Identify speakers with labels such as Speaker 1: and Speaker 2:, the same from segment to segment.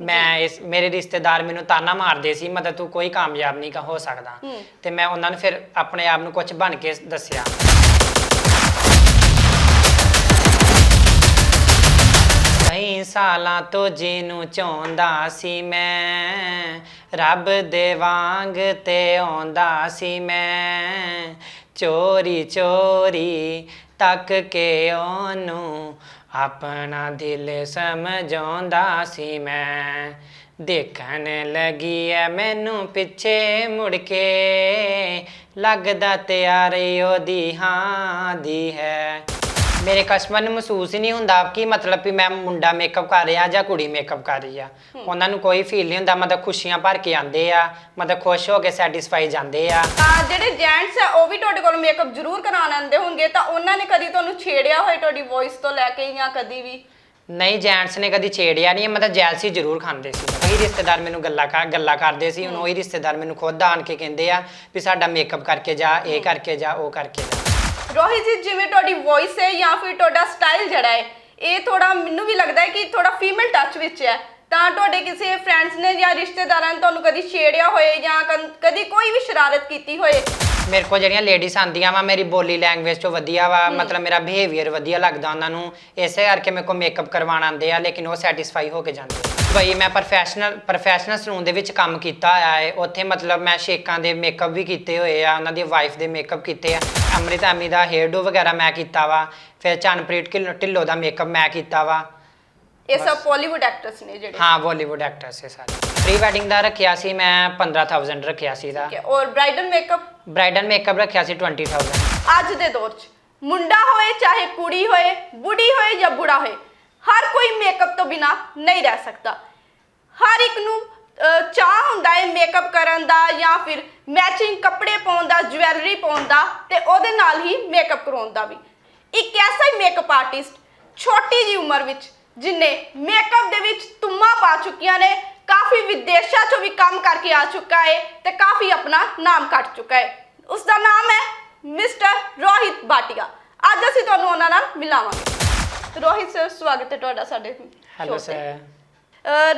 Speaker 1: ਮੈਂ ਇਸ ਮੇਰੇ ਰਿਸ਼ਤੇਦਾਰ ਮੈਨੂੰ ਤਾਨਾ ਮਾਰਦੇ ਸੀ ਮਤਲਬ ਤੂੰ ਕੋਈ ਕਾਮਯਾਬ ਨਹੀਂ ਕਾ ਹੋ ਸਕਦਾ।
Speaker 2: ਹੂੰ।
Speaker 1: ਤੇ ਮੈਂ ਉਹਨਾਂ ਨੂੰ ਫਿਰ ਆਪਣੇ ਆਪ ਨੂੰ ਕੁਝ ਬਣ ਕੇ ਦੱਸਿਆ। ਕਈ ਸਾਲਾਂ ਤੋਂ ਜਿਹਨੂੰ ਚਾਹੁੰਦਾ ਸੀ ਮੈਂ ਰੱਬ ਦੇ ਵਾਂਗ ਤੇ ਆਉਂਦਾ ਸੀ ਮੈਂ। ਚੋਰੀ ਚੋਰੀ ਤੱਕ ਕੇ ਉਹਨੂੰ ਆਪਣਾ ਦਿਲ ਸਮਝਾਉਂਦਾ ਸੀ ਮੈਂ। ਦੇਖਣ ਲੱਗੀ ਐ ਮੈਨੂੰ ਪਿੱਛੇ ਮੁੜ ਕੇ। ਲੱਗਦਾ ਤਿਆਰੀ ਉਹਦੀ ਹਾਂ ਦੀ ਹੈ। ਮੇਰੇ ਕਸਟਮਰ ਨੂੰ ਮਹਿਸੂਸ ਹੀ ਨਹੀਂ ਹੁੰਦਾ ਕਿ ਮਤਲਬ ਵੀ ਮੈਂ ਮੁੰਡਾ ਮੇਕਅਪ ਕਰ ਰਿਹਾ ਜਾਂ ਕੁੜੀ ਮੇਕਅਪ ਕਰ ਰਹੀ ਆ। ਉਹਨਾਂ ਨੂੰ ਕੋਈ ਫੀਲ ਨਹੀਂ ਹੁੰਦਾ ਮਤਲਬ ਖੁਸ਼ੀਆਂ ਭਰ ਕੇ ਆਉਂਦੇ ਆ ਮਤਲਬ ਖੁਸ਼ ਹੋ ਕੇ ਸੈਟੀਸਫਾਈ ਜਾਂਦੇ ਆ।
Speaker 2: ਤਾਂ ਜਿਹੜੇ ਜੈਂਟਸ ਆ ਉਹ ਵੀ ਤੁਹਾਡੇ ਕੋਲ ਮੇਕਅਪ ਜ਼ਰੂਰ ਕਰਾਉਣ ਆਉਂਦੇ ਹੋਣਗੇ ਤਾਂ ਉਹਨਾਂ ਨੇ ਕਦੀ ਤੁਹਾਨੂੰ ਛੇੜਿਆ ਹੋਏ ਤੁਹਾਡੀ ਵੌਇਸ ਤੋਂ ਲੈ ਕੇ ਜਾਂ ਕਦੀ ਵੀ?
Speaker 1: ਨਹੀਂ ਜੈਂਟਸ ਨੇ ਕਦੀ ਛੇੜਿਆ ਨਹੀਂ ਮਤਲਬ ਜੈਲਸੀ ਜ਼ਰੂਰ ਖਾਂਦੇ ਸੀ। ਉਹੀ ਰਿਸ਼ਤੇਦਾਰ ਮੈਨੂੰ ਗੱਲਾਂ ਕਰ ਗੱਲਾਂ ਕਰਦੇ ਸੀ ਹੁਣ ਉਹੀ ਰਿਸ਼ਤੇਦਾਰ ਮੈਨੂੰ ਖੁਦ ਆਣ ਕੇ ਕਹਿੰਦੇ ਆ ਵੀ ਸਾਡਾ ਮੇਕਅਪ ਕਰਕੇ ਜਾ ਇਹ ਕਰਕੇ ਜਾ ਉਹ ਕਰਕੇ ਜਾ।
Speaker 2: ਰੋਹਿਤ ਜੀ, ਜਿਵੇਂ ਤੁਹਾਡੀ ਵੌਇਸ ਹੈ ਜਾਂ ਫਿਰ ਤੁਹਾਡਾ ਸਟਾਈਲ ਜਿਹੜਾ ਹੈ, ਇਹ ਥੋੜਾ ਮੈਨੂੰ ਵੀ ਲੱਗਦਾ ਹੈ ਕਿ ਥੋੜਾ ਫੀਮੇਲ ਟੱਚ ਵਿੱਚ ਹੈ। ਤਾਂ ਤੁਹਾਡੇ ਕਿਸੇ ਫਰੈਂਡਸ ਨੇ ਜਾਂ ਰਿਸ਼ਤੇਦਾਰਾਂ ਨੇ ਤੁਹਾਨੂੰ ਕਦੀ ਛੇੜਿਆ ਹੋਏ ਜਾਂ ਕਨ- ਕਦੀ ਕੋਈ ਵੀ ਸ਼ਰਾਰਤ ਕੀਤੀ ਹੋਏ
Speaker 1: ਮੇਰੇ ਕੋਲ ਜਿਹੜੀਆਂ ਲੇਡੀਜ਼ ਆਂਦੀਆਂ ਵਾ ਮੇਰੀ ਬੋਲੀ ਲੈਂਗੁਏਜ ਤੋਂ ਵਧੀਆ ਵਾ ਮਤਲਬ ਮੇਰਾ ਬਿਹੇਵੀਅਰ ਵਧੀਆ ਲੱਗਦਾ ਉਹਨਾਂ ਨੂੰ। ਇਸੇ ਕਰਕੇ ਮੇਰੇ ਕੋਲ ਮੇਕਅਪ ਕਰਵਾਉਣ ਆਉਂਦੇ ਆ ਲੇਕਿਨ ਉਹ ਸੈਟੀਸਫਾਈ ਹੋ ਕੇ ਜਾਂਦੇ ਆ। ਬਈ ਮੈਂ ਪ੍ਰੋਫੈਸ਼ਨਲ ਪ੍ਰੋਫੈਸ਼ਨਲ ਸਲੂਨ ਦੇ ਵਿੱਚ ਕੰਮ ਕੀਤਾ ਹੋਇਆ ਹੈ ਉੱਥੇ ਮਤਲਬ ਮੈਂ ਸ਼ੇਕਾਂ ਦੇ ਮੇਕਅਪ ਵੀ ਕੀਤੇ ਹੋਏ ਆ ਉਹਨਾਂ ਦੀ ਵਾਈਫ ਦੇ ਮੇਕਅਪ ਕੀਤੇ ਆ। ਅੰਮ੍ਰਿਤ ਐਮੀ ਦਾ ਹੇਅਰ ਡੋ ਵਗੈਰਾ ਮੈਂ ਕੀਤਾ ਵਾ। ਫਿਰ ਚੰਨਪ੍ਰੀਤ ਢਿੱਲੋਂ- ਢਿੱਲੋਂ ਦਾ ਮੇਕਅਪ ਮੈਂ ਕੀਤਾ ਵਾ।
Speaker 2: ਇਹ ਸਭ ਬਾਲੀਵੁੱਡ ਐਕਟਰਸ ਨੇ ਜਿਹੜੇ।
Speaker 1: ਹਾਂ ਬਾਲੀਵੁੱਡ ਐਕਟਰਸ ਹੈ ਸਾਰੇ। ਪ੍ਰੀ ਵੈਡਿੰਗ ਦਾ ਰੱਖਿਆ ਸੀ ਮੈਂ 15000 ਰੱਖਿਆ ਸੀ ਦਾ
Speaker 2: ਠੀਕ ਹੈ ਔਰ ਬ੍ਰਾਈਡਲ ਮੇਕਅਪ
Speaker 1: ਬ੍ਰਾਈਡਲ ਮੇਕਅਪ ਰੱਖਿਆ ਸੀ 20000
Speaker 2: ਅੱਜ ਦੇ ਦੌਰ 'ਚ ਮੁੰਡਾ ਹੋਏ ਚਾਹੇ ਕੁੜੀ ਹੋਏ ਬੁੱਢੀ ਹੋਏ ਜਾਂ ਬੁੜਾ ਹੋਏ ਹਰ ਕੋਈ ਮੇਕਅਪ ਤੋਂ ਬਿਨਾ ਨਹੀਂ ਰਹਿ ਸਕਦਾ। ਹਰ ਇੱਕ ਨੂੰ ਅਹ, ਚਾਹ ਹੁੰਦਾ ਹੈ ਮੇਕਅਪ ਕਰਨ ਦਾ ਜਾਂ ਫਿਰ ਮੈਚਿੰਗ ਕੱਪੜੇ ਪਾਉਣ ਦਾ ਜੁਐਲਰੀ ਪਾਉਣ ਦਾ ਤੇ ਉਹਦੇ ਨਾਲ ਹੀ ਮੇਕਅਪ ਕਰਾਉਣ ਦਾ ਵੀ। ਇੱਕ ਐਸਾ ਹੀ ਮੇਕਅਪ ਆਰਟਿਸਟ ਛੋਟੀ ਜੀ ਉਮਰ ਵਿੱਚ ਜਿਨੇ ਮੇਕਅਪ ਦੇ ਵਿੱਚ ਤੁਮਾ ਪਾ ਚੁੱਕੀਆਂ ਨੇ ਕਾਫੀ ਵਿਦੇਸ਼ਾਂ 'ਚੋਂ ਵੀ ਕੰਮ ਕਰਕੇ ਆ ਚੁੱਕਾ ਹੈ ਤੇ ਕਾਫੀ ਆਪਣਾ ਨਾਮ ਕੱਟ ਚੁੱਕਾ ਹੈ ਉਸ ਦਾ ਨਾਮ ਹੈ ਮਿਸਟਰ ਰੋਹਿਤ ਬਾਟੀਆ। ਅੱਜ ਅਸੀਂ ਤੁਹਾਨੂੰ ਉਹਨਾਂ ਨਾਲ ਮਿਲਾਵਾਂਗੇ। ਰੋਹਿਤ ਸਰ ਸਵਾਗਤ ਹੈ ਤੁਹਾਡਾ ਸਾਡੇ
Speaker 1: ਹੈਲੋ। ਸਰ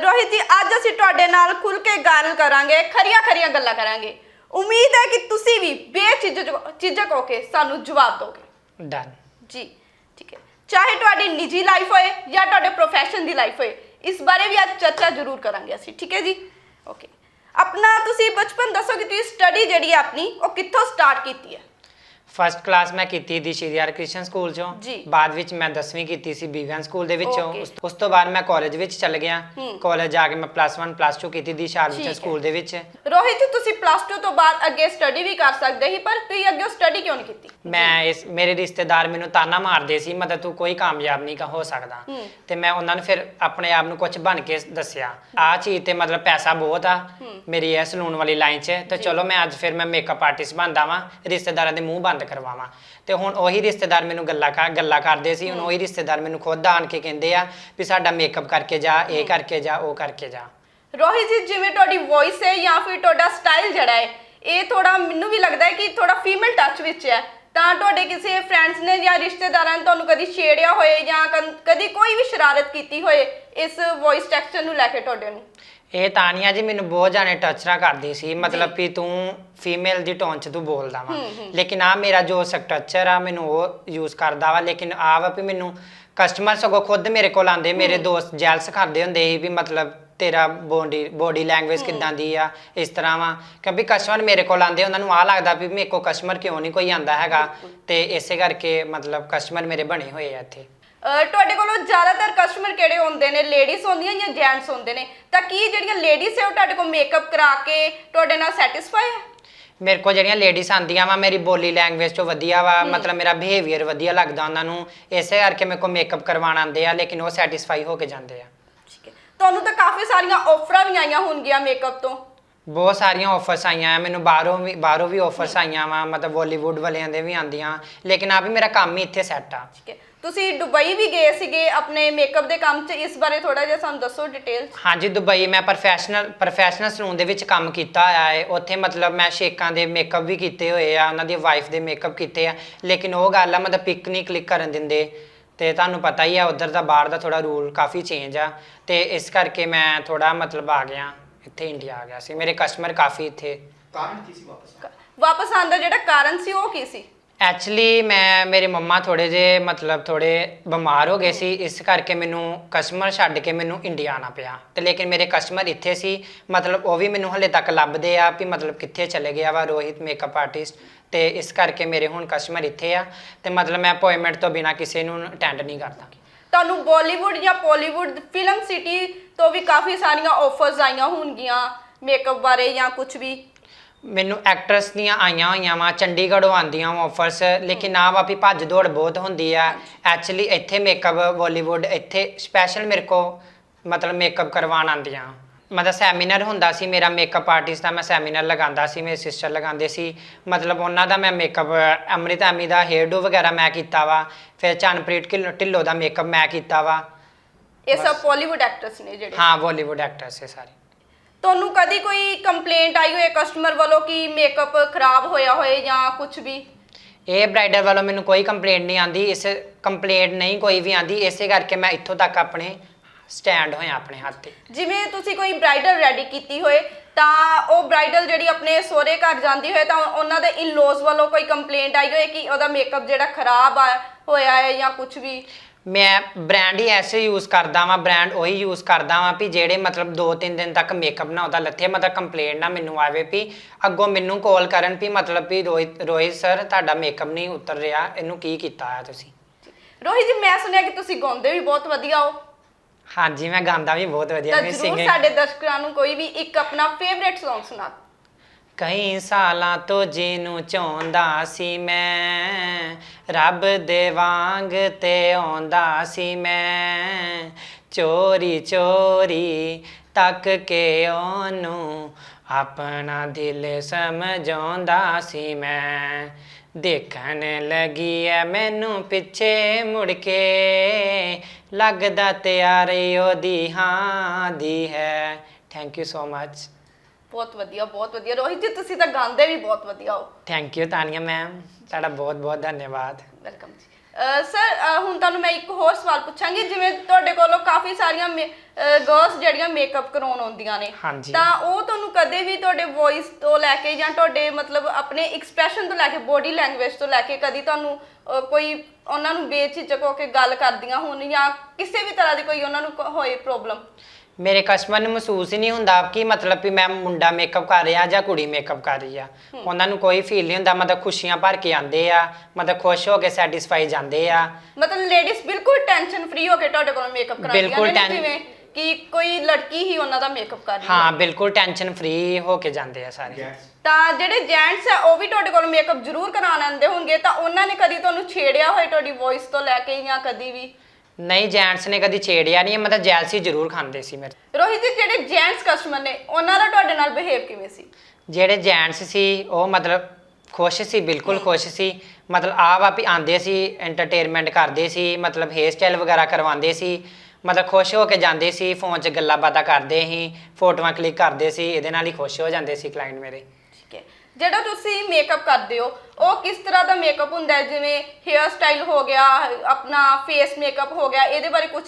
Speaker 2: ਰੋਹਿਤ ਜੀ ਅੱਜ ਅਸੀਂ ਤੁਹਾਡੇ ਨਾਲ ਖੁੱਲ ਕੇ ਗੱਲ ਕਰਾਂਗੇ ਖਰੀਆਂ ਖਰੀਆਂ ਗੱਲਾਂ ਕਰਾਂਗੇ। ਉਮੀਦ ਹੈ ਕਿ ਤੁਸੀਂ ਵੀ ਬੇਝਿਜਕ ਝਿਜਕ ਹੋ ਕੇ ਸਾਨੂੰ ਜਵਾਬ ਦਿਓਗੇ
Speaker 1: ਡਨ
Speaker 2: ਜੀ ਠੀਕ ਹੈ। ਚਾਹੇ ਤੁਹਾਡੀ ਨਿੱਜੀ ਲਾਈਫ ਹੋਏ ਜਾਂ ਤੁਹਾਡੇ ਪ੍ਰੋਫੈਸ਼ਨ ਦੀ ਲਾਈਫ ਹੋਏ ਇਸ ਬਾਰੇ ਵੀ ਅੱਜ ਚਰਚਾ ਜ਼ਰੂਰ ਕਰਾਂਗੇ ਅਸੀਂ ਠੀਕ ਹੈ ਜੀ ਓਕੇ ਆਪਣਾ ਤੁਸੀਂ ਬਚਪਨ ਦੱਸੋ ਕਿ ਤੁਸੀਂ ਸਟੱਡੀ ਜਿਹੜੀ ਹੈ ਆਪਣੀ ਉਹ ਕਿੱਥੋਂ ਸਟਾਰਟ ਕੀਤੀ ਹੈ
Speaker 1: ਫਸਟ ਕਲਾਸ ਮੈਂ ਕੀਤੀ ਦੀ ਸ਼੍ਰੀ ਹਰਿਕ੍ਰਿਸ਼ਨ ਸਕੂਲ ਚੋਂ।
Speaker 2: ਜੀ।
Speaker 1: ਬਾਅਦ ਵਿੱਚ ਮੈਂ 10ਵੀਂ ਕੀਤੀ ਸੀ ਬੀਵਨ ਸਕੂਲ ਦੇ ਵਿੱਚੋਂ।
Speaker 2: Okay.
Speaker 1: ਉਸ- ਉਸ ਤੋਂ ਬਾਅਦ ਮੈਂ ਕਾਲਜ ਵਿੱਚ ਚੱਲ ਗਿਆ।
Speaker 2: ਹੂੰ।
Speaker 1: ਕਾਲਜ ਜਾ ਕੇ ਮੈਂ ਪਲੱਸ 1 ਪਲੱਸ 2 ਕੀਤੀ ਦੀ
Speaker 2: ਠੀਕ ਹੈ।
Speaker 1: ਸਕੂਲ ਦੇ ਵਿੱਚ।
Speaker 2: ਰੋਹਿਤ ਤੁਸੀਂ ਪਲੱਸ 2 ਤੋਂ ਬਾਅਦ ਅੱਗੇ ਸਟੱਡੀ ਵੀ ਕਰ ਸਕਦੇ ਸੀ ਪਰ ਤੁਸੀਂ ਅੱਗੇ ਸਟੱਡੀ ਕਿਉਂ ਨਹੀਂ ਕੀਤੀ?
Speaker 1: ਮੈਂ ਇਸ ਮੇਰੇ ਰਿਸ਼ਤੇਦਾਰ ਮੈਨੂੰ ਤਾਨਾ ਮਾਰਦੇ ਸੀ ਮਤਲਬ ਤੂੰ ਕੋਈ ਕਾਮਯਾਬ ਨਹੀਂ ਕਾ ਹੋ ਸਕਦਾ।
Speaker 2: ਹੂੰ।
Speaker 1: ਤੇ ਮੈਂ ਉਹਨਾਂ ਨੂੰ ਫਿਰ ਆਪਣੇ ਆਪ ਨੂੰ ਕੁਝ ਬਣ ਕੇ ਦੱਸਿਆ। ਆਹ ਚੀਜ਼ ਤੇ ਮਤਲਬ ਪੈਸਾ ਬਹੁਤ ਆ। ਮੇਰੀ ਇਹ ਸਲੂਨ ਵਾਲੀ ਲਾਈਨ 'ਚ। ਤੇ ਚਲੋ ਮੈਂ ਅੱਜ ਫਿਰ ਮੈਂ ਮੇਕਅਪ ਆਰਟਿਸਟ ਬਣਦਾ ਵਾਂ। ਰਿਸ਼ਤੇਦਾਰਾਂ ਦੇ ਮੂੰਹ ਬੰਦ ਕਰਵਾਵਾਂ। ਤੇ ਹੁਣ ਉਹੀ ਰਿਸ਼ਤੇਦਾਰ ਮੈਨੂੰ ਗੱਲਾਂ ਕਰ ਗੱਲਾਂ ਕਰਦੇ ਸੀ ਹੁਣ ਉਹੀ ਰਿਸ਼ਤੇਦਾਰ ਮੈਨੂੰ ਖੁਦ ਆਣ ਕੇ ਕਹਿੰਦੇ ਆ ਵੀ ਸਾਡਾ ਮੇਕਅਪ ਕਰਕੇ ਜਾ ਇਹ ਕਰਕੇ ਜਾ ਉਹ ਕਰਕੇ ਜਾ।
Speaker 2: ਰੋਹਿਤ ਜੀ ਜਿਵੇਂ ਤੁਹਾਡੀ ਵੌਇਸ ਹੈ ਜਾਂ ਫਿਰ ਤੁਹਾਡਾ ਸਟਾਈਲ ਜਿਹੜਾ ਹੈ ਇਹ ਥੋੜਾ ਮੈਨੂੰ ਵੀ ਲੱਗਦਾ ਹੈ ਕਿ ਥੋੜਾ ਫੀਮੇਲ ਟੱਚ ਵਿੱਚ ਹੈ। ਤਾਂ ਤੁਹਾਡੇ ਕਿਸੇ ਫਰੈਂਡਸ ਨੇ ਜਾਂ ਰਿਸ਼ਤੇਦਾਰਾਂ ਨੇ ਤੁਹਾਨੂੰ ਕਦੀ ਛੇੜਿਆ ਹੋਏ ਜਾਂ ਕਨ- ਕਦੀ ਕੋਈ ਵੀ ਸ਼ਰਾਰਤ ਕੀਤੀ ਹੋਏ ਇਸ ਵੌਇਸ ਟੈਕਸਚਰ ਨੂੰ ਲੈ ਕੇ ਤੁਹਾਡੇ ਨੂੰ?
Speaker 1: ਇਹ ਤਾਨੀਆ ਜੀ ਮੈਨੂੰ ਬਹੁਤ ਜਾਣੇ ਟੱਚਰਾ ਕਰਦੀ ਸੀ। ਮਤਲਬ ਵੀ ਤੂੰ ਫੀਮੇਲ ਦੀ ਟੋਨ ਚ ਤੂੰ ਬੋਲਦਾ ਵਾ। ਲੇਕਿਨ ਆ ਮੇਰਾ ਜੋ ਸਟਰਕਚਰ ਆ ਮੈਨੂੰ ਉਹ ਯੂਜ਼ ਕਰਦਾ ਵਾ। ਲੇਕਿਨ ਆ ਵਾ ਵੀ ਮੈਨੂੰ ਕਸਟਮਰ ਸਗੋਂ ਖੁਦ ਮੇਰੇ ਕੋਲ ਆਂਦੇ ਮੇਰੇ ਦੋਸਤ ਜੈਲਸ ਕਰਦੇ ਹੁੰਦੇ ਸੀ ਵੀ ਮਤਲਬ ਤੇਰਾ ਬੋਡੀ ਬੋਡੀ ਲੈਂਗੁਏਜ ਕਿੱਦਾਂ ਦੀ ਆ ਇਸ ਤਰ੍ਹਾਂ ਵਾ। ਕਿਉਂਕਿ ਕਸਟਮਰ ਮੇਰੇ ਕੋਲ ਆਂਦੇ ਉਹਨਾਂ ਨੂੰ ਆ ਲੱਗਦਾ ਵੀ ਮੇਰੇ ਕੋਲ ਕਸਟਮਰ ਕਿਉਂ ਨਹੀਂ ਕੋਈ ਆਂਦਾ ਹੈਗਾ। ਤੇ ਇਸੇ ਕਰਕੇ ਮਤਲਬ ਕਸਟਮਰ ਮੇਰੇ ਬਣੇ ਹੋਏ ਆ ਇੱਥੇ।
Speaker 2: ਅਹ ਤੁਹਾਡੇ ਕੋਲੋਂ ਜ਼ਿਆਦਾਤਰ ਕਸਟਮਰ ਕਿਹੜੇ ਹੁੰਦੇ ਨੇ? ਲੇਡੀਜ਼ ਹੁੰਦੀਆਂ ਜਾਂ ਜੈਂਟਸ ਹੁੰਦੇ ਨੇ? ਤਾਂ ਕੀ ਜਿਹੜੀਆਂ ਲੇਡੀਜ਼ ਹੈ ਉਹ ਤੁਹਾਡੇ ਕੋਲ ਮੇਕਅਪ ਕਰਾ ਕੇ ਤੁਹਾਡੇ ਨਾਲ ਸੈਟੀਸਫਾਈ ਹੈ?
Speaker 1: ਮੇਰੇ ਕੋਲ ਜਿਹੜੀਆਂ ਲੇਡੀਜ਼ ਆਂਦੀਆਂ ਵਾ ਮੇਰੀ ਬੋਲੀ ਲੈਂਗੁਏਜ ਤੋਂ ਵਧੀਆ ਵਾ ਮਤਲਬ ਮੇਰਾ ਬਿਹੇਵੀਅਰ ਵਧੀਆ ਲੱਗਦਾ ਉਹਨਾਂ ਨੂੰ। ਇਸੇ ਕਰਕੇ ਮੇਰੇ ਕੋਲ ਮੇਕਅਪ ਕਰਵਾਉਣ ਆਉਂਦੇ ਆ ਲੇਕਿਨ ਉਹ ਸੈਟੀਸਫਾਈ ਹੋ ਕੇ ਜਾਂਦੇ ਆ।
Speaker 2: ਠੀਕ ਹੈ। ਤੁਹਾਨੂੰ ਤਾਂ ਕਾਫੀ ਸਾਰੀਆਂ ਆਫਰਾਂ ਵੀ ਆਈਆਂ ਹੋਣਗੀਆਂ ਮੇਕਅਪ ਤੋਂ।
Speaker 1: ਬਹੁਤ ਸਾਰੀਆਂ ਆਫਰਸ ਆਈਆਂ ਆ ਮੈਨੂੰ ਬਾਹਰੋਂ ਵੀ ਬਾਹਰੋਂ ਵੀ ਆਫਰਸ ਆਈਆਂ ਵਾ ਮਤਲਬ ਬਾਲੀਵੁੱਡ ਵਾਲਿਆਂ ਦੇ ਵੀ ਆਂਦੀਆਂ ਲੇਕਿਨ ਆ ਵੀ ਮੇਰਾ ਕੰਮ ਹੀ ਇੱਥੇ ਸੈੱਟ ਆ।
Speaker 2: ਠੀਕ ਹੈ। ਤੁਸੀਂ ਦੁਬਈ ਵੀ ਗਏ ਸੀਗੇ ਆਪਣੇ ਮੇਕਅਪ ਦੇ ਕੰਮ 'ਚ ਇਸ ਬਾਰੇ ਥੋੜਾ ਜਿਹਾ ਸਾਨੂੰ ਦੱਸੋ ਡਿਟੇਲ
Speaker 1: ਹਾਂਜੀ ਦੁਬਈ ਮੈਂ ਪ੍ਰੋਫੈਸ਼ਨਲ ਪ੍ਰੋਫੈਸ਼ਨਲ ਸਲੂਨ ਦੇ ਵਿੱਚ ਕੰਮ ਕੀਤਾ ਹੋਇਆ ਹੈ ਉੱਥੇ ਮਤਲਬ ਮੈਂ ਸ਼ੇਕਾਂ ਦੇ ਮੇਕਅਪ ਵੀ ਕੀਤੇ ਹੋਏ ਆ ਉਹਨਾਂ ਦੀ ਵਾਈਫ ਦੇ ਮੇਕਅਪ ਕੀਤੇ ਆ। ਲੇਕਿਨ ਉਹ ਗੱਲ ਆ ਮਤਲਬ ਪਿਕ ਨਹੀਂ ਕਲਿੱਕ ਕਰਨ ਦਿੰਦੇ। ਤੇ ਤੁਹਾਨੂੰ ਪਤਾ ਹੀ ਆ ਉਧਰ ਦਾ ਬਾਹਰ ਦਾ ਥੋੜਾ ਰੂਲ ਕਾਫੀ ਚੇਂਜ ਆ। ਤੇ ਇਸ ਕਰਕੇ ਮੈਂ ਥੋੜਾ ਮਤਲਬ ਆ ਗਿਆ। ਇੱਥੇ ਇੰਡੀਆ ਆ ਗਿਆ ਸੀ। ਮੇਰੇ ਕਸਟਮਰ ਕਾਫੀ ਇੱਥੇ
Speaker 3: ਕਾਰਨ ਕੀ ਸੀ ਵਾਪਸ ਆਉਣ ਦਾ?
Speaker 2: ਵਾਪਸ ਆਉਣ ਦਾ ਜਿਹੜਾ ਕਾਰਨ ਸੀ ਉਹ ਕੀ ਸੀ?
Speaker 1: ਐਕਚੁਅਲੀ ਮੈਂ ਮੇਰੇ ਮੰਮਾ ਥੋੜੇ ਜੇ ਮਤਲਬ ਥੋੜੇ ਬਿਮਾਰ ਹੋ ਗਏ ਸੀ। ਇਸ ਕਰਕੇ ਮੈਨੂੰ ਕਸਟਮਰ ਛੱਡ ਕੇ ਮੈਨੂੰ ਇੰਡੀਆ ਆਣਾ ਪਿਆ। ਤੇ ਲੇਕਿਨ ਮੇਰੇ ਕਸਟਮਰ ਇੱਥੇ ਸੀ। ਮਤਲਬ ਉਹ ਵੀ ਮੈਨੂੰ ਹਲੇ ਤੱਕ ਲੱਭਦੇ ਆ ਵੀ ਮਤਲਬ ਕਿੱਥੇ ਚਲੇ ਗਿਆ ਵਾ ਰੋਹਿਤ ਮੇਕਅਪ ਆਰਟਿਸਟ ਤੇ ਇਸ ਕਰਕੇ ਮੇਰੇ ਹੁਣ ਕਸਟਮਰ ਇੱਥੇ ਆ। ਤੇ ਮਤਲਬ ਮੈਂ ਅਪਾਇੰਟਮੈਂਟ ਤੋਂ ਬਿਨਾ ਕਿਸੇ ਨੂੰ ਅਟੈਂਡ ਨਹੀਂ ਕਰਦਾ।
Speaker 2: ਤੁਹਾਨੂੰ ਬਾਲੀਵੁੱਡ ਜਾਂ ਪੋਲੀਵੁੱਡ ਫਿਲਮ ਸਿਟੀ ਤੋਂ ਵੀ ਕਾਫੀ ਸਾਰੀਆਂ ਆਫਰਸ ਆਈਆਂ ਹੋਣਗੀਆਂ ਮੇਕਅਪ ਬਾਰੇ ਜਾਂ ਕੁਝ ਵੀ?
Speaker 1: ਮੈਨੂੰ ਐਕਟਰਸ ਦੀਆਂ ਆਈਆਂ ਹੋਈਆਂ ਵਾ ਚੰਡੀਗੜ੍ਹੋਂ ਆਉਂਦੀਆਂ ਵਾ ਆਫਰਸ ਲੇਕਿਨ ਆ ਵਾ ਵੀ ਭੱਜ ਦੌੜ ਬਹੁਤ ਹੁੰਦੀ ਆ। ਐਕਚੁਅਲੀ ਇੱਥੇ ਮੇਕਅਪ ਬਾਲੀਵੁੱਡ ਇੱਥੇ ਸਪੈਸ਼ਲ ਮੇਰੇ ਕੋ ਮਤਲਬ ਮੇਕਅਪ ਕਰਵਾਉਣ ਆਉਂਦੀਆਂ। ਮਤਲਬ ਸੈਮੀਨਾਰ ਹੁੰਦਾ ਸੀ ਮੇਰਾ ਮੇਕਅਪ ਆਰਟਿਸਟ ਦਾ ਮੈਂ ਸੈਮੀਨਾਰ ਲਗਾਉਂਦਾ ਸੀ ਮੇਰੇ ਸਿਸਟਰ ਲਗਾਉਂਦੇ ਸੀ। ਮਤਲਬ ਉਹਨਾਂ ਦਾ ਮੈਂ ਮੇਕਅਪ ਅੰਮ੍ਰਿਤ ਐਮੀ ਦਾ ਹੇਅਰ ਡੂ ਵਗੈਰਾ ਮੈਂ ਕੀਤਾ ਵਾ ਫਿਰ ਚੰਨਪ੍ਰੀਤ ਢਿੱਲੋਂ- ਢਿੱਲੋਂ ਦਾ ਮੇਕਅਪ ਮੈਂ ਕੀਤਾ ਵਾ।
Speaker 2: ਇਹ ਸਭ ਬਾਲੀਵੁੱਡ ਐਕਟਰਸ ਨੇ ਜਿਹੜੇ।
Speaker 1: ਹਾਂ ਬਾਲੀਵੁੱਡ ਐਕਟਰਸ ਹੈ ਸਾਰੇ।
Speaker 2: ਤੁਹਾਨੂੰ ਕਦੀ ਕੋਈ ਕੰਪਲੇਂਟ ਆਈ ਹੋਏ ਕਸਟਮਰ ਵੱਲੋਂ ਕਿ ਮੇਕਅਪ ਖਰਾਬ ਹੋਇਆ ਹੋਏ ਜਾਂ ਕੁਝ ਵੀ?
Speaker 1: ਇਹ ਬ੍ਰਾਈਡਲ ਵੱਲੋਂ ਮੈਨੂੰ ਕੋਈ ਕੰਪਲੇਂਟ ਨਹੀਂ ਆਂਦੀ ਇਸ ਕੰਪਲੇਂਟ ਨਹੀਂ ਕੋਈ ਵੀ ਆਂਦੀ ਇਸੇ ਕਰਕੇ ਮੈਂ ਇੱਥੋਂ ਤੱਕ ਆਪਣੇ ਸਟੈਂਡ ਹੋਇਆ ਆਪਣੇ ਹੱਥ ਤੇ।
Speaker 2: ਜਿਵੇਂ ਤੁਸੀਂ ਕੋਈ ਬ੍ਰਾਈਡਲ ਰੈਡੀ ਕੀਤੀ ਹੋਏ ਤਾਂ ਉਹ ਬ੍ਰਾਈਡਲ ਜਿਹੜੀ ਆਪਣੇ ਸਹੁਰੇ ਘਰ ਜਾਂਦੀ ਹੋਏ ਤਾਂ ਉਹਨਾਂ ਦੇ ਇਨ-ਲੋਜ਼ ਵੱਲੋਂ ਕੋਈ ਕੰਪਲੇਂਟ ਆਈ ਹੋਏ ਕਿ ਉਹਦਾ ਮੇਕਅਪ ਜਿਹੜਾ ਖਰਾਬ ਆ ਹੋਇਆ ਹੈ ਜਾਂ ਕੁਝ ਵੀ?
Speaker 1: ਮੈਂ ਬ੍ਰਾਂਡ ਹੀ ਐਸੇ ਯੂਜ਼ ਕਰਦਾ ਵਾਂ ਬ੍ਰਾਂਡ ਉਹੀ ਯੂਜ਼ ਕਰਦਾ ਵਾਂ ਵੀ ਜਿਹੜੇ ਮਤਲਬ 2-3 ਦਿਨ ਤੱਕ ਮੇਕਅਪ ਨਾ ਉਹਦਾ ਲੱਥੇ ਮਤਲਬ ਕੰਪਲੇਂਟ ਨਾ ਮੈਨੂੰ ਆਵੇ ਵੀ ਅੱਗੋਂ ਮੈਨੂੰ ਕਾਲ ਕਰਨ ਵੀ ਮਤਲਬ ਵੀ ਰੋਹਿਤ ਰੋਹਿਤ ਸਰ ਤੁਹਾਡਾ ਮੇਕਅਪ ਨਹੀਂ ਉਤਰ ਰਿਹਾ ਇਹਨੂੰ ਕੀ ਕੀਤਾ ਆ ਤੁਸੀਂ?
Speaker 2: ਰੋਹਿਤ ਜੀ ਮੈਂ ਸੁਣਿਆ ਕਿ ਤੁਸੀਂ ਗਾਉਂਦੇ ਵੀ ਬਹੁਤ ਵਧੀਆ ਹੋ।
Speaker 1: ਹਾਂਜੀ ਮੈਂ ਗਾਉਂਦਾ ਵੀ ਬਹੁਤ ਵਧੀਆ
Speaker 2: ਤਾਂ
Speaker 1: ਮੈਂ
Speaker 2: ਜ਼ਰੂਰ
Speaker 1: ਸਿੰਗਿੰਗ
Speaker 2: ਸਾਡੇ ਦਰਸ਼ਕਾਂ ਨੂੰ ਕੋਈ ਵੀ ਇੱਕ ਆਪਣਾ ਫੇਵਰੇਟ Song ਸੁਣਾ
Speaker 1: ਕਈ ਸਾਲਾਂ ਤੋਂ ਜਿਹਨੂੰ ਚਾਹੁੰਦਾ ਸੀ ਮੈਂ ਰੱਬ ਦੇ ਵਾਂਗ ਤੇ ਆਉਂਦਾ ਸੀ ਮੈਂ ਚੋਰੀ ਚੋਰੀ ਤੱਕ ਕੇ ਉਹਨੂੰ ਆਪਣਾ ਦਿਲ ਸਮਝਾਉਂਦਾ ਸੀ ਮੈਂ। ਦੇਖਣ ਲੱਗੀ ਐ ਮੈਨੂੰ ਪਿੱਛੇ ਮੁੜ ਕੇ। ਲੱਗਦਾ ਤਿਆਰੀ ਉਹਦੀ ਹਾਂ ਦੀ ਹੈ। ਥੈਂਕ ਯੂ ਸੋ ਮਚ
Speaker 2: ਬਹੁਤ ਵਧੀਆ ਬਹੁਤ ਵਧੀਆ। ਰੋਹਿਤ ਜੀ ਤੁਸੀਂ ਤਾਂ ਗਾਉਂਦੇ ਵੀ ਬਹੁਤ ਵਧੀਆ ਹੋ।
Speaker 1: Thank you Tania ma'am. ਤੁਹਾਡਾ ਬਹੁਤ ਬਹੁਤ ਧੰਨਵਾਦ।
Speaker 2: ਵੈਲਕਮ ਜੀ। ਸਰ ਹੁਣ ਤੁਹਾਨੂੰ ਮੈਂ ਇੱਕ ਹੋਰ ਸਵਾਲ ਪੁੱਛਾਂਗੀ ਜਿਵੇਂ ਤੁਹਾਡੇ ਕੋਲੋਂ ਕਾਫੀ ਸਾਰੀਆਂ ਗਰਲਸ ਜਿਹੜੀਆਂ ਮੇਕਅਪ ਕਰਾਉਣ ਆਉਂਦੀਆਂ ਨੇ
Speaker 1: ਹਾਂਜੀ।
Speaker 2: ਤਾਂ ਉਹ ਤੁਹਾਨੂੰ ਕਦੇ ਵੀ ਤੁਹਾਡੇ ਵੌਇਸ ਤੋਂ ਲੈ ਕੇ ਜਾਂ ਤੁਹਾਡੇ ਮਤਲਬ ਆਪਣੇ ਐਕਸਪ੍ਰੈਸ਼ਨ ਤੋਂ ਲੈ ਕੇ ਬੋਡੀ ਲੈਂਗੁਏਜ ਤੋਂ ਲੈ ਕੇ ਕਦੀ ਤੁਹਾਨੂੰ ਅਹ, ਕੋਈ ਉਹਨਾਂ ਨੂੰ ਬੇਝਿਜਕ ਹੋ ਕੇ ਗੱਲ ਕਰਦੀਆਂ ਹੋਣ ਜਾਂ ਕਿਸੇ ਵੀ ਤਰ੍ਹਾਂ ਦੀ ਕੋਈ ਉਹਨਾਂ ਨੂੰ ਕ- ਹੋਏ ਪ੍ਰੋਬਲਮ
Speaker 1: ਮੇਰੇ ਕਸਟਮਰ ਨੂੰ ਮਹਿਸੂਸ ਹੀ ਨਹੀਂ ਹੁੰਦਾ ਕਿ ਮਤਲਬ ਵੀ ਮੈਂ ਮੁੰਡਾ ਮੇਕਅਪ ਕਰ ਰਿਹਾ ਜਾਂ ਕੁੜੀ ਮੇਕਅਪ ਕਰ ਰਹੀ ਆ। ਉਹਨਾਂ ਨੂੰ ਕੋਈ ਫੀਲ ਨਹੀਂ ਹੁੰਦਾ ਮਤਲਬ ਖੁਸ਼ੀਆਂ ਭਰ ਕੇ ਆਉਂਦੇ ਆ ਮਤਲਬ ਖੁਸ਼ ਹੋ ਕੇ ਸੈਟੀਸਫਾਈ ਜਾਂਦੇ ਆ।
Speaker 2: ਮਤਲਬ ਲੇਡੀਜ਼ ਬਿਲਕੁਲ ਟੈਨਸ਼ਨ ਫ੍ਰੀ ਹੋ ਕੇ ਤੁਹਾਡੇ ਕੋਲ ਮੇਕਅਪ ਕਰਾਉਂਦੀਆਂ
Speaker 1: ਬਿਲਕੁਲ
Speaker 2: ਨੇ ਜਿਵੇਂ ਕਿ ਕੋਈ ਲੜਕੀ ਹੀ ਉਹਨਾਂ ਦਾ ਮੇਕਅਪ ਕਰ ਰਹੀ ਹੈ
Speaker 1: ਹਾਂ ਬਿਲਕੁਲ ਟੈਨਸ਼ਨ ਫ੍ਰੀ ਹੋ ਕੇ ਜਾਂਦੇ ਆ ਸਾਰੇ।
Speaker 2: ਤਾਂ ਜਿਹੜੇ ਜੈਂਟਸ ਆ ਉਹ ਵੀ ਤੁਹਾਡੇ ਕੋਲ ਮੇਕਅਪ ਜ਼ਰੂਰ ਕਰਾਉਣ ਆਉਂਦੇ ਹੋਣਗੇ ਤਾਂ ਉਹਨਾਂ ਨੇ ਕਦੀ ਤੁਹਾਨੂੰ ਛੇੜਿਆ ਹੋਏ ਤੁਹਾਡੀ ਵੌਇਸ ਤੋਂ ਲੈ ਕੇ ਜਾਂ ਕਦੀ ਵੀ?
Speaker 1: ਨਹੀਂ ਜੈਂਟਸ ਨੇ ਕਦੀ ਛੇੜਿਆ ਨਹੀਂ ਮਤਲਬ ਜੈਲਸੀ ਜ਼ਰੂਰ ਖਾਂਦੇ ਸੀ ਮੇਰੇ
Speaker 2: ਰੋਹਿਤ ਜੀ ਜਿਹੜੇ ਜੈਂਟਸ ਕਸਟਮਰ ਨੇ? ਉਹਨਾਂ ਦਾ ਤੁਹਾਡੇ ਨਾਲ ਬਿਹੇਵ ਕਿਵੇਂ ਸੀ?
Speaker 1: ਜਿਹੜੇ ਜੈਂਟਸ ਸੀ ਉਹ ਮਤਲਬ ਖੁਸ਼ ਸੀ ਬਿਲਕੁਲ ਖੁਸ਼ ਸੀ। ਮਤਲਬ ਆ ਵਾ ਵੀ ਆਂਦੇ ਸੀ ਐਂਟਰਟੇਨਮੈਂਟ ਕਰਦੇ ਸੀ ਮਤਲਬ ਹੇਅਰ ਸਟਾਈਲ ਵਗੈਰਾ ਕਰਵਾਉਂਦੇ ਸੀ। ਮਤਲਬ ਖੁਸ਼ ਹੋ ਕੇ ਜਾਂਦੇ ਸੀ ਫੋਨ 'ਚ ਗੱਲਾਂ ਬਾਤਾਂ ਕਰਦੇ ਸੀ ਫੋਟੋਆਂ ਕਲਿੱਕ ਕਰਦੇ ਸੀ ਇਹਦੇ ਨਾਲ ਹੀ ਖੁਸ਼ ਹੋ ਜਾਂਦੇ ਸੀ ਕਲਾਇੰਟ ਮੇਰੇ।
Speaker 2: ਜਿਹੜਾ ਤੁਸੀਂ ਮੇਕਅਪ ਕਰਦੇ ਹੋ ਉਹ ਕਿਸ ਤਰ੍ਹਾਂ ਦਾ ਮੇਕਅਪ ਹੁੰਦਾ ਹੈ? ਜਿਵੇਂ ਹੇਅਰ ਸਟਾਈਲ ਹੋ ਗਿਆ ਆਪਣਾ ਫੇਸ ਮੇਕਅਪ ਹੋ ਗਿਆ ਇਹਦੇ ਬਾਰੇ ਕੁਝ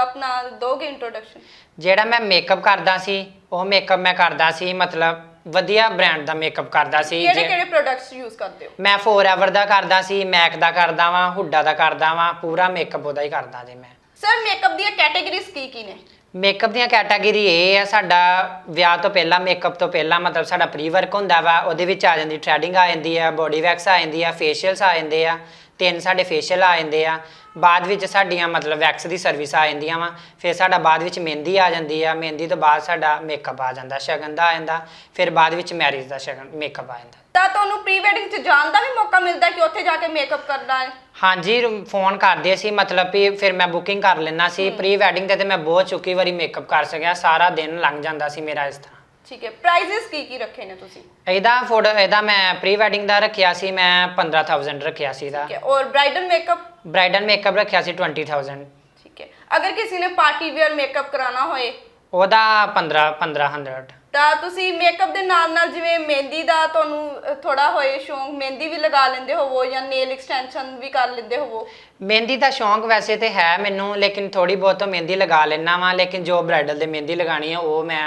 Speaker 2: ਆਪਣਾ ਦੋਗੇ ਇੰਟਰੋਡਕਸ਼ਨ
Speaker 1: ਜਿਹੜਾ ਮੈਂ ਮੇਕਅਪ ਕਰਦਾ ਸੀ ਉਹ ਮੇਕਅਪ ਮੈਂ ਕਰਦਾ ਸੀ ਮਤਲਬ ਵਧੀਆ ਬ੍ਰਾਂਡ ਦਾ ਮੇਕਅਪ ਕਰਦਾ ਸੀ
Speaker 2: ਕਿਹੜੇ
Speaker 1: ਜੇ-
Speaker 2: ਕਿਹੜੇ ਪ੍ਰੋਡਕਟਸ ਯੂਜ਼ ਕਰਦੇ ਹੋ?
Speaker 1: ਮੈਂ ਫੋਰਐਵਰ ਦਾ ਕਰਦਾ ਸੀ ਮੈਕ ਦਾ ਕਰਦਾ ਵਾਂ ਹੁੱਡਾ ਦਾ ਕਰਦਾ ਵਾਂ ਪੂਰਾ ਮੇਕਅਪ ਉਹਦਾ ਹੀ ਕਰਦਾ ਜੀ ਮੈਂ।
Speaker 2: ਸਰ ਮੇਕਅਪ ਦੀਆਂ ਕੈਟਾਗਰੀਜ਼ ਕੀ ਕੀ ਨੇ?
Speaker 1: ਮੇਕਅਪ ਦੀਆਂ ਕੈਟਾਗਰੀ ਇਹ ਆ, ਸਾਡਾ ਵਿਆਹ ਤੋਂ ਪਹਿਲਾਂ ਮੇਕਅਪ ਤੋਂ ਪਹਿਲਾਂ, ਮਤਲਬ ਸਾਡਾ ਪ੍ਰੀ ਵਰਕ ਹੁੰਦਾ ਵਾ, ਉਹਦੇ ਵਿੱਚ ਆ ਜਾਂਦੀ ਥ੍ਰੈਡਿੰਗ ਆ ਜਾਂਦੀ ਆ ਬੋਡੀ ਵੈਕਸ ਆ ਜਾਂਦੀ ਆ ਫੇਸ਼ੀਅਲਸ ਆ ਜਾਂਦੇ ਆ, ਤਿੰਨ ਸਾਡੇ ਫੇਸ਼ੀਅਲ ਆ ਜਾਂਦੇ ਆ, ਬਾਅਦ ਵਿੱਚ ਸਾਡੀਆਂ ਮਤਲਬ ਵੈਕਸ ਦੀ ਸਰਵਿਸ ਆ ਜਾਂਦੀਆਂ ਵਾ, ਫਿਰ ਸਾਡਾ ਬਾਅਦ ਵਿੱਚ ਮਹਿੰਦੀ ਆ ਜਾਂਦੀ ਆ, ਮਹਿੰਦੀ ਤੋਂ ਬਾਅਦ ਸਾਡਾ ਮੇਕਅਪ ਆ ਜਾਂਦਾ, ਸ਼ਗਨ ਦਾ ਆ ਜਾਂਦਾ, ਫਿਰ ਬਾਅਦ ਵਿੱਚ ਮੈਰਿਜ ਦਾ ਸ਼ਗਨ ਮੇਕਅਪ ਆ ਜਾਂਦਾ।
Speaker 2: ਤਾਂ ਤੁਹਾਨੂੰ ਪ੍ਰੀ ਵੈਡਿੰਗ 'ਚ ਜਾਣ ਦਾ ਵੀ ਮੌਕਾ ਮਿਲਦਾ ਕਿ ਉੱਥੇ ਜਾ ਕੇ ਮੇਕਅਪ ਕਰਨਾ ਹੈ।
Speaker 1: ਹਾਂਜੀ ਫੋਨ ਕਰਦੇ ਸੀ ਮਤਲਬ ਵੀ ਫਿਰ ਮੈਂ ਬੁਕਿੰਗ ਕਰ ਲੈਣਾ ਸੀ। ਪ੍ਰੀ ਵੈਡਿੰਗ ਤੇ ਤੇ ਮੈਂ ਬਹੁਤ ਚੁੱਕੀ ਵਾਰੀ ਮੇਕਅਪ ਕਰ ਸਕਿਆ ਸਾਰਾ ਦਿਨ ਲੰਘ ਜਾਂਦਾ ਸੀ ਮੇਰਾ ਇਸ ਤਰ੍ਹਾਂ।
Speaker 2: ਠੀਕ ਹੈ ਪ੍ਰਾਈਜ਼ਸ ਕੀ ਕੀ ਰੱਖੇ ਨੇ ਤੁਸੀਂ?
Speaker 1: ਇਹਦਾ ਫੋਟੋ ਇਹਦਾ ਮੈਂ ਪ੍ਰੀ ਵੈਡਿੰਗ ਦਾ ਰੱਖਿਆ ਸੀ ਮੈਂ 15000 ਰੱਖਿਆ ਸੀ ਇਹਦਾ।
Speaker 2: ਠੀਕ ਹੈ ਔਰ ਬ੍ਰਾਈਡਲ ਮੇਕਅਪ
Speaker 1: ਬ੍ਰਾਈਡਲ ਮੇਕਅਪ ਰੱਖਿਆ ਸੀ 20000
Speaker 2: ਠੀਕ ਹੈ ਅਗਰ ਕਿਸੇ ਨੇ ਪਾਰਟੀ ਵੇਅਰ ਮੇਕਅਪ ਕਰਾਉਣਾ ਹੋਏ?
Speaker 1: ਉਹਦਾ 15 1500
Speaker 2: ਤਾਂ ਤੁਸੀਂ ਮੇਕਅਪ ਦੇ ਨਾਲ ਨਾਲ ਜਿਵੇਂ ਮਹਿੰਦੀ ਦਾ ਤੁਹਾਨੂੰ ਥੋੜਾ ਹੋਏ ਸ਼ੌਂਕ ਮਹਿੰਦੀ ਵੀ ਲਗਾ ਲੈਂਦੇ ਹੋਵੋ ਜਾਂ ਨੇਲ ਐਕਸਟੈਂਸ਼ਨ ਵੀ ਕਰ ਲੈਂਦੇ ਹੋਵੋ?
Speaker 1: ਮਹਿੰਦੀ ਦਾ ਸ਼ੌਂਕ ਵੈਸੇ ਤੇ ਹੈ ਮੈਨੂੰ ਲੇਕਿਨ ਥੋੜੀ ਬਹੁਤ ਮਹਿੰਦੀ ਲਗਾ ਲੈਣਾ ਵਾਂ ਲੇਕਿਨ ਜੋ ਬ੍ਰਾਈਡਲ ਦੇ ਮਹਿੰਦੀ ਲਗਾਣੀ ਹੈ ਉਹ ਮੈਂ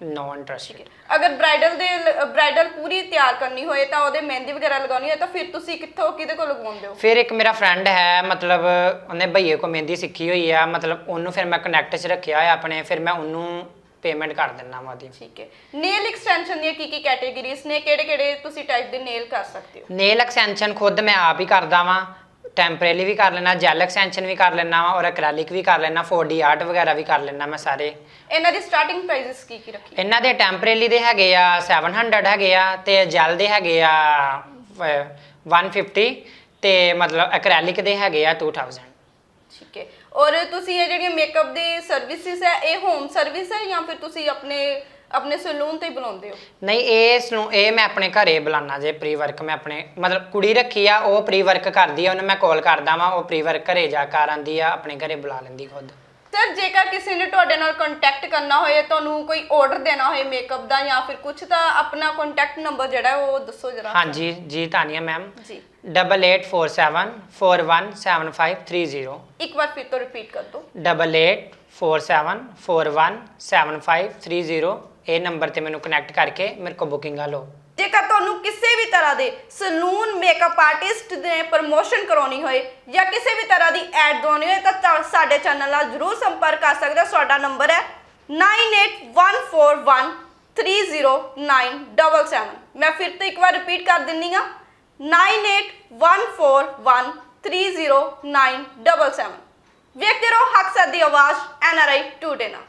Speaker 1: ਨੋ ਇੰਟਰਸਟ
Speaker 2: ਅਗਰ ਬ੍ਰਾਈਡਲ ਦੇ ਬ੍ਰਾਈਡਲ ਪੂਰੀ ਤਿਆਰ ਕਰਨੀ ਹੋਏ ਤਾਂ ਉਹਦੇ ਮਹਿੰਦੀ ਵਗੈਰਾ ਲਗਾਉਣੀ ਹੋਏ ਤਾਂ ਫਿਰ ਤੁਸੀਂ ਕਿੱਥੋਂ ਕਿਹਦੇ ਕੋਲ ਲਗਵਾਉਂਦੇ ਹੋ?
Speaker 1: ਫਿਰ ਇੱਕ ਮੇਰਾ ਫਰੈਂਡ ਹੈ ਮਤਲਬ ਉਹਨੇ ਭਈਏ ਕੋ ਮਹਿੰਦੀ ਸਿੱਖੀ ਹੋਈ ਆ ਮਤਲਬ ਉਹਨੂੰ ਫਿਰ ਮੈਂ ਕਨੈਕਟ 'ਚ ਰੱਖਿਆ ਹੋਇਆ ਆਪਣੇ ਫਿਰ ਮੈਂ ਉਹਨੂੰ ਪੇਮੈਂਟ ਕਰ ਦਿੰਦਾ ਵਾਂ ਉਹਦੀ।
Speaker 2: ਠੀਕ ਹੈ। ਨੇਲ ਐਕਸਟੈਂਸ਼ਨ ਦੀਆਂ ਕੀ ਕੀ ਕੈਟਾਗਰੀਜ਼ ਨੇ? ਕਿਹੜੇ ਕਿਹੜੇ ਤੁਸੀਂ ਟਾਈਪ ਦੇ ਨੇਲ ਕਰ ਸਕਦੇ ਹੋ?
Speaker 1: ਨੇਲ ਐਕਸਟੈਂਸ਼ਨ ਖੁਦ ਮੈਂ ਆਪ ਹੀ ਕਰਦਾ ਵਾਂ। ਟੈਂਪਰੇਰੀ ਵੀ ਕਰ ਲੈਣਾ ਜੈਲ ਐਕਸਟੈਂਸ਼ਨ ਵੀ ਕਰ ਲੈਣਾ ਵਾਂ ਔਰ ਐਕ੍ਰੈਲਿਕ ਵੀ ਕਰ ਲੈਣਾ 4D ਆਰਟ ਵਗੈਰਾ ਵੀ ਕਰ ਲੈਣਾ ਮੈਂ ਸਾਰੇ।
Speaker 2: ਇਹਨਾਂ ਦੀ ਸਟਾਰਟਿੰਗ ਪ੍ਰਾਈਸਸ ਕੀ ਕੀ ਰੱਖੀ?
Speaker 1: ਇਹਨਾਂ ਦੇ ਟੈਂਪਰੇਰੀ ਦੇ ਹੈਗੇ ਆ 700 ਹੈਗੇ ਆ ਤੇ ਜੈਲ ਦੇ ਹੈਗੇ ਆ ਅਹ, 150 ਤੇ ਮਤਲਬ ਐਕ੍ਰੈਲਿਕ ਦੇ ਹੈਗੇ ਆ 2000
Speaker 2: ਠੀਕ ਹੈ। ਔਰ ਤੁਸੀਂ ਇਹ ਜਿਹੜੀਆਂ ਮੇਕਅਪ ਦੀ ਸਰਵਿਸਿਜ਼ ਹੈ, ਇਹ ਹੋਮ ਸਰਵਿਸ ਹੈ ਜਾਂ ਫਿਰ ਤੁਸੀਂ ਆਪਣੇ ਆਪਣੇ ਸਲੂਨ ਤੇ ਹੀ ਬੁਲਾਉਂਦੇ ਹੋ?
Speaker 1: ਨਹੀਂ ਇਸ ਨੂੰ, ਇਹ ਮੈਂ ਆਪਣੇ ਘਰੇ ਬੁਲਾਣਾ ਜੇ ਪ੍ਰੀ ਵਰਕ ਮੈਂ ਆਪਣੇ, ਮਤਲਬ ਕੁੜੀ ਰੱਖੀ ਆ, ਉਹ ਪ੍ਰੀ ਵਰਕ ਕਰਦੀ ਆ, ਉਹਨੂੰ ਮੈਂ ਕਾਲ ਕਰਦਾ ਵਾਂ, ਉਹ ਪ੍ਰੀ ਵਰਕ ਘਰੇ ਜਾ ਕਰ ਆਂਦੀ ਆ, ਆਪਣੇ ਘਰੇ ਬੁਲਾ ਲੈਂਦੀ ਖੁਦ।
Speaker 2: ਸਰ ਜੇਕਰ ਕਿਸੇ ਨੇ ਤੁਹਾਡੇ ਨਾਲ ਕੰਟੈਕਟ ਕਰਨਾ ਹੋਏ ਤੁਹਾਨੂੰ ਕੋਈ ਆਰਡਰ ਦੇਣਾ ਹੋਏ ਮੇਕਅਪ ਦਾ ਜਾਂ ਫਿਰ ਕੁਝ ਤਾਂ ਆਪਣਾ ਕੰਟੈਕਟ ਨੰਬਰ ਜਿਹੜਾ ਹੈ ਉਹ ਦੱਸੋ ਜਰਾ।
Speaker 1: ਹਾਂਜੀ ਜੀ ਤਾਨੀਆ ਮੈਮ
Speaker 2: ਜੀ।
Speaker 1: 8847417530
Speaker 2: ਇੱਕ ਵਾਰ ਫਿਰ ਤੋਂ ਰਿਪੀਟ ਕਰ ਦਿਓ।
Speaker 1: 8847417530 ਇਹ ਨੰਬਰ ਤੇ ਮੈਨੂੰ ਕਨੈਕਟ ਕਰਕੇ ਮੇਰੇ ਕੋ ਬੁਕਿੰਗਾਂ ਲਓ।
Speaker 2: ਜੇਕਰ ਤੁਹਾਨੂੰ ਕਿਸੇ ਵੀ ਤਰ੍ਹਾਂ ਦੇ ਸਲੂਨ ਮੇਕਅਪ ਆਰਟਿਸਟ ਦੇ ਪ੍ਰਮੋਸ਼ਨ ਕਰਾਉਣੀ ਹੋਏ ਜਾਂ ਕਿਸੇ ਵੀ ਤਰ੍ਹਾਂ ਦੀ ਐਡ ਦਵਾਉਣੀ ਹੋਏ ਤਾਂ ਤਾਂ ਸਾਡੇ ਚੈਨਲ ਨਾਲ ਜਰੂਰ ਸੰਪਰਕ ਕਰ ਸਕਦੇ ਹੋ। ਸਾਡਾ ਨੰਬਰ ਹੈ 9814130977 ਮੈਂ ਫਿਰ ਤੋਂ ਇੱਕ ਵਾਰ ਰਿਪੀਟ ਕਰ ਦਿੰਨੀ ਆ 9814130977 ਵੇਖਦੇ ਰਹੋ ਹੱਕ ਦੀ ਆਵਾਜ਼ ਐਨਆਰਆਈ ਟੂਡੇ ਨਾਲ।